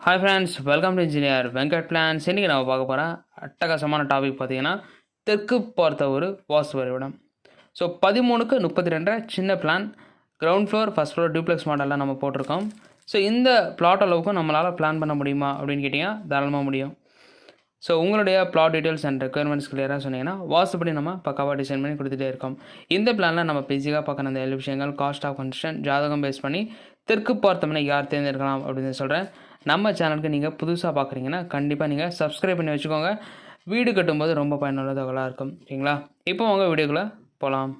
Hi friends welcome to engineer Venkat plans இன்றைக்கி நம்ம பார்க்க போகிற அட்டகாசமான டாபிக் பார்த்தீங்கன்னா தெற்கு பார்த்த ஒரு வாஸ்து வரைபடம் ஸோ பதிமூணுக்கு முப்பத்தி ரெண்டு சின்ன plan ground floor first floor duplex மாடலில் நம்ம போட்டிருக்கோம். ஸோ இந்த பிளாட் அளவுக்கு நம்மளால் பிளான் பண்ண முடியுமா அப்படின்னு கேட்டிங்கன்னா தாராளமாக முடியும். ஸோ உங்களுடைய பிளாட் டீட்டெயில்ஸ் அண்ட் ரெக்குயர்மெண்ட்ஸ் கிளியராக சொன்னீங்கன்னா வாஸ்துபடி நம்ம பக்காவாக டிசைன் பண்ணி கொடுத்துட்டே இருக்கோம். இந்த பிளானில் நம்ம பேசிக்காக பார்க்குற அந்த ஏழு விஷயங்கள் காஸ்ட் ஆஃப் கன்ஸ்ட்ரக்ஷன் ஜாதகம் பேஸ் பண்ணி தெற்கு பார்த்தோம்னா யார் தேர்ந்தெடுக்கலாம் அப்படின்னு சொல்கிறேன் நம்ம சேனலுக்கு நீங்கள் புதுசாக பார்க்குறீங்கன்னா கண்டிப்பாக நீங்கள் சப்ஸ்கிரைப் பண்ணி வச்சுக்கோங்க. வீடு கட்டும்போது ரொம்ப பயனுள்ள தகவலாக இருக்கும். சரிங்களா? இப்போ உங்கள் வீடியோக்குள்ளே போகலாம்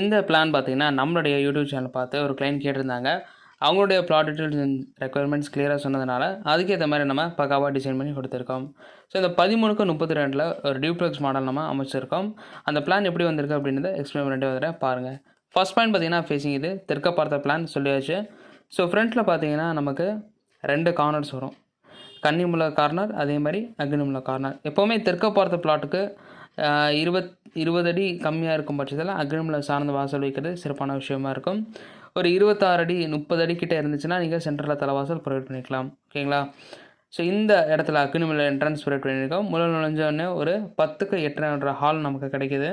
இந்த பிளான் பார்த்தீங்கன்னா நம்மளுடைய யூடியூப் சேனல் பார்த்து ஒரு கிளைண்ட் கேட்டிருந்தாங்க. அவங்களுடைய ப்ளாட் டீட்டெயில்ஸ் ரெக்குயர்மெண்ட்ஸ் கிளியராக சொன்னதுனால அதுக்கேற்ற மாதிரி நம்ம பக்காவாக டிசைன் பண்ணி கொடுத்துருக்கோம். ஸோ இந்த பதிமூணுக்கு முப்பத்தி ரெண்டில் ஒரு டியூப்ளெக்ஸ் மாடல் நம்ம அமைச்சிருக்கோம். அந்த பிளான் எப்படி வந்திருக்கு அப்படின்றத எக்ஸ்பிளைன் பண்ணிட்டு வந்துடுறேன் பாருங்கள் ஃபர்ஸ்ட் பாயிண்ட் பார்த்தீங்கன்னா ஃபேஸிங் இது. தெற்க பார்த்த பிளான் சொல்லியாச்சு. ஸோ ஃப்ரண்ட்டில் பார்த்தீங்கன்னா நமக்கு ரெண்டு கார்னர்ஸ் வரும். கன்னிமுள்ள கார்னர் அதே மாதிரி அக்னிமுள்ள கார்னர் எப்போவுமே தெற்க பார்த்த பிளாட்டுக்கு இருபத் இருபது அடி கம்மியாக இருக்கும் பட்சத்தில் அக்ரிமில் சார்ந்த வாசல் வைக்கிறது சிறப்பான விஷயமா இருக்கும். ஒரு இருபத்தாறு அடி முப்பது அடி கிட்டே இருந்துச்சுன்னா நீங்கள் சென்டரில் தலைவாசல் ப்ரொவைட் பண்ணிக்கலாம். ஓகேங்களா? ஸோ இந்த இடத்துல அக்னிமுள்ள என்ட்ரன்ஸ் ப்ரொவைட் பண்ணியிருக்கோம். முதல் நுழைஞ்சோடனே ஒரு பத்துக்கு எட்டுன்ற ஹால் நமக்கு கிடைக்குது.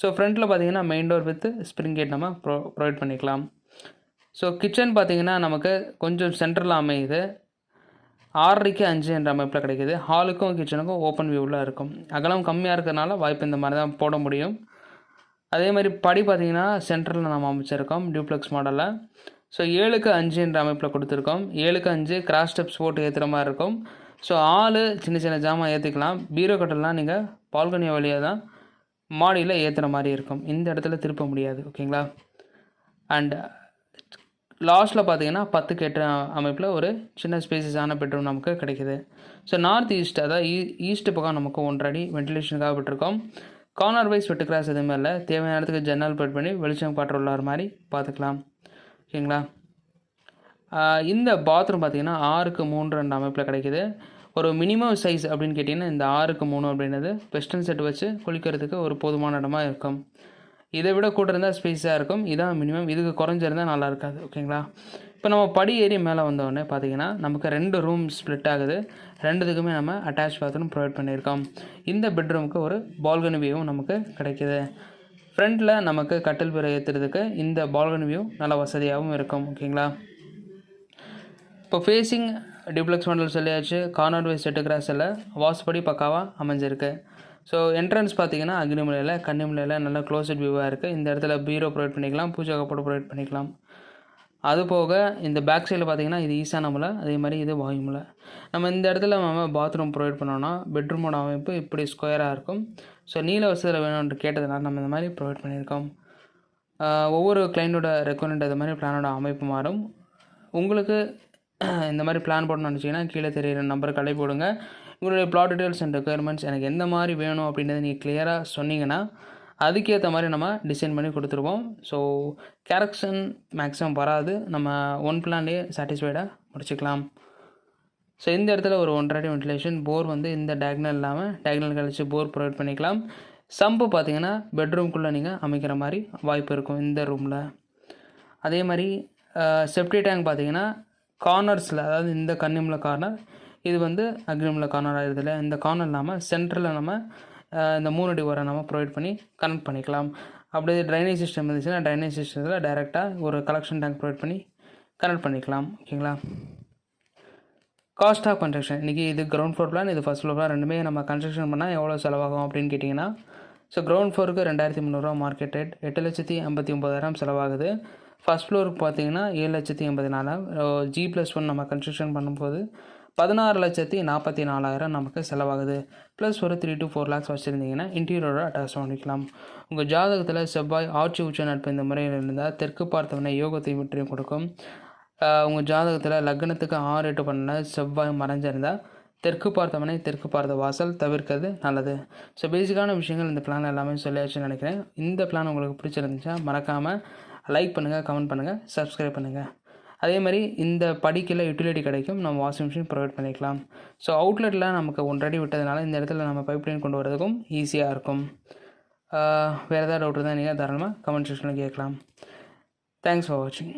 ஸோ ஃப்ரண்ட்டில் பார்த்தீங்கன்னா main door with spring gate நம்ம ப்ரொ ப்ரொவைட் பண்ணிக்கலாம். ஸோ கிச்சன் பார்த்தீங்கன்னா நமக்கு கொஞ்சம் சென்டரில் அமையுது. ஆறரைக்கு அஞ்சு என்ற அமைப்பில் கிடைக்குது. ஹாலுக்கும் கிச்சனுக்கும் ஓப்பன் வியூவில் இருக்கும். அகலம் கம்மியாக இருக்கிறதுனால வாய்ப்பு இந்த மாதிரி தான் போட முடியும். அதே மாதிரி படி பார்த்திங்கன்னா சென்ட்ரலில் நம்ம அமைச்சிருக்கோம் டியூப்ளெக்ஸ் மாடலில் ஸோ ஏழுக்கு அஞ்சு என்ற அமைப்பில் கொடுத்துருக்கோம். ஏழுக்கு அஞ்சு கிராஸ் ஸ்டெப்ஸ் போட்டு ஏற்றுற மாதிரி இருக்கும். ஸோ ஆள் சின்ன சின்ன ஜாமான் ஏற்றிக்கலாம் பீரோ கட்டெல்லாம் நீங்கள் பால்கனி வழியாக தான் மாடியில் ஏற்றுற மாதிரி இருக்கும். இந்த இடத்துல திருப்ப முடியாது. ஓகேங்களா? அண்ட் லாஸ்ட்டில் பார்த்தீங்கன்னா பத்து கேட்ட அமைப்பில் ஒரு சின்ன ஸ்பேசஸான பெட்ரூம் நமக்கு கிடைக்குது. ஸோ நார்த் ஈஸ்ட் அதாவது ஈ ஈஸ்ட் பக்கம் நமக்கு ஒன்றரை அடி வென்டிலேஷனுக்காக விட்டுருக்கோம். கார்னர் வைஸ் வெட்டு கிராஸ் எதுவுமே இல்லை. தேவையான இடத்துக்கு ஜன்னல் பெட் பண்ணி வெளிச்சம் காற்று உள்ளார் மாதிரி பார்த்துக்கலாம் ஓகேங்களா? இந்த பாத்ரூம் பார்த்தீங்கன்னா ஆறுக்கு மூன்று ரெண்டு அமைப்பில் கிடைக்குது. ஒரு மினிமம் சைஸ் அப்படின்னு கேட்டிங்கன்னா இந்த ஆறுக்கு மூணு அப்படின்றது வெஸ்டர்ன் செட் வச்சு குளிக்கிறதுக்கு ஒரு போதுமான இடமா இருக்கும். இதை விட கூட இருந்தால் ஸ்பேஸாக இருக்கும். இதான் மினிமம் இதுக்கு குறைஞ்சிருந்தால் நல்லா இருக்காது. ஓகேங்களா இப்போ நம்ம படி ஏறி மேலே வந்தோடனே பார்த்தீங்கன்னா நமக்கு ரெண்டு ரூம் ஸ்ப்ளிட் ஆகுது. ரெண்டுத்துக்குமே நம்ம அட்டாச் பாத்ரூம் ப்ரொவைட் பண்ணியிருக்கோம். இந்த பெட்ரூமுக்கு ஒரு பால்கனி வியூவும் நமக்கு கிடைக்குது. ஃப்ரண்ட்டில் நமக்கு கட்டில் பிற ஏற்றுறதுக்கு இந்த பால்கனி வியூ நல்ல வசதியாகவும் இருக்கும். ஓகேங்களா இப்போ ஃபேஸிங் டிப்ளெக்ஸ் மாடல் சொல்லியாச்சு. கார்னர் வைஸ் செட்டு கிராஸில் வாஸ்படி பக்காவாக அமைஞ்சிருக்கு. ஸோ என்ட்ரன்ஸ் பார்த்தீங்கன்னா அக்னிமலையில் கன்னிமலையில் நல்லா க்ளோஸ்ட் வியூவாக இருக்குது இந்த இடத்துல பீரோ ப்ரொவைட் பண்ணிக்கலாம் பூஜா கப்போட ப்ரொவைட் பண்ணிக்கலாம். அது போக இந்த பேக் சைடில் பார்த்தீங்கன்னா இது ஈசான மலை அதே மாதிரி இது வாயுமலை நம்ம இந்த இடத்துல நம்ம பாத்ரூம் ப்ரொவைட் பண்ணோன்னா பெட்ரூமோட அமைப்பு இப்படி ஸ்கொயராக இருக்கும். ஸோ நீல வசதியில் வேணும்னு கேட்டதுனால நம்ம இந்த மாதிரி ப்ரொவைட் பண்ணியிருக்கோம். ஒவ்வொரு கிளைண்டோட ரெக்குவயர்மெண்ட் அது மாதிரி பிளானோட அமைப்பு மாறும். உங்களுக்கு இந்த மாதிரி பிளான் போடணும்னு நினச்சிங்கன்னா கீழே தெரியிற நம்பருக்கு அழைப்பு விடுங்க உங்களுடைய ப்ளாட் டீட்டெயில்ஸ் அண்ட் ரெக்குயர்மெண்ட்ஸ் எனக்கு எந்த மாதிரி வேணும் அப்படின்றத நீங்கள் கிளியராக சொன்னீங்கன்னா அதுக்கேற்ற மாதிரி நம்ம டிசைன் பண்ணி கொடுத்துருவோம். ஸோ கேரக்ஷன் மேக்ஸிமம் வராது. நம்ம ஒன் பிளான்லேயே சாட்டிஸ்ஃபைடாக முடிச்சுக்கலாம். ஸோ இந்த இடத்துல ஒரு ஒன்றரை வென்டிலேஷன் போர் வந்து இந்த டயக்னல் இல்லாமல் டயக்னல் கழிச்சு போர் ப்ரொவைட் பண்ணிக்கலாம். சம்பு பார்த்தீங்கன்னா பெட்ரூம்குள்ளே நீங்கள் அமைக்கிற மாதிரி வாய்ப்பு இருக்கும் இந்த ரூமில் அதே மாதிரி செப்டி டேங்க் பார்த்தீங்கன்னா கார்னர்ஸில் அதாவது இந்த கன்னிமுள்ள கார்னர் இது வந்து அக்ரிமில் கார்னர் ஆயிருதில்ல இந்த கார்னர் இல்லாமல் சென்டரில் நம்ம இந்த மூணு அடி வர நம்ம ப்ரொவைட் பண்ணி கனெக்ட் பண்ணிக்கலாம். அப்படியே ட்ரைனேஜ் சிஸ்டம் இருந்துச்சுன்னா ட்ரைனேஜ் சிஸ்டத்தில் டைரெக்டாக ஒரு கலெக்ஷன் டேங்க் ப்ரொவைட் பண்ணி கனெக்ட் பண்ணிக்கலாம். ஓகேங்களா காஸ்ட் ஆஃப் கன்ஸ்ட்ரக்ஷன் இன்றைக்கி இது கிரவுண்ட் ஃப்ளோர் பிளான் இது ஃபஸ்ட் ஃப்ளோர் பிளான் ரெண்டுமே நம்ம கன்ஸ்ட்ரக்ஷன் பண்ணால் எவ்வளோ செலவாகும் அப்படின்னு கேட்டிங்கன்னா ஸோ கிரவுண்ட் ஃப்ளோருக்கு ரெண்டாயிரத்தி முந்நூறுரூவா மார்க்கெட் ரேட் எட்டு லட்சத்தி ஐம்பத்தி ஒம்பதாயிரம் செலவாகுது. ஃபஸ்ட் ஃப்ளோருக்கு பார்த்தீங்கன்னா ஏழு லட்சத்தி எண்பத்தி நாலாயிரம். ஜி ப்ளஸ் ஒன் நம்ம கன்ஸ்ட்ரக்ஷன் பண்ணும்போது பதினாறு லட்சத்தி நாற்பத்தி நாலாயிரம் நமக்கு செலவாகுது. ப்ளஸ் ஒரு த்ரீ டு ஃபோர் லேக்ஸ் வச்சுருந்தீங்கன்னா இன்டீரியரோட அட்டாச் பண்ணிக்கலாம். உங்கள் ஜாதகத்தில் செவ்வாய் ஆட்சி உச்ச நட்பு இந்த முறையில் இருந்தால் தெற்கு பார்த்தவனை யோகத்தை வெற்றியும் கொடுக்கும். உங்கள் ஜாதகத்தில் லக்னத்துக்கு ஆறு எட்டு பண்ண செவ்வாய் மறைஞ்சிருந்தால் தெற்கு பார்த்தவனை தெற்கு பார்த்த வாசல் தவிர்க்கிறது நல்லது. ஸோ பேசிக்கான விஷயங்கள் இந்த பிளான் எல்லாமே சொல்லியாச்சுன்னு நினைக்கிறேன். இந்த பிளான் உங்களுக்கு பிடிச்சிருந்துச்சா மறக்காமல் லைக் பண்ணுங்கள் கமெண்ட் பண்ணுங்கள் சப்ஸ்கிரைப் பண்ணுங்கள் அதே மாதிரி இந்த படிக்கல யூட்டிலிட்டி கிடைக்கும் நம்ம வாஷிங் மிஷின் ப்ரொவைட் பண்ணிக்கலாம். ஸோ அவுட்லெட்டில் நமக்கு ஒன்றடி விட்டதுனால இந்த இடத்துல நம்ம பைப் லைன் கொண்டு வரதுக்கும் ஈஸியாக இருக்கும். வேறு ஏதாவது டவுட் இருந்தால் நீங்கள் தாராளமாக கமெண்ட் செக்ஷனில் கேட்கலாம். தேங்க்ஸ் ஃபார் வாட்சிங்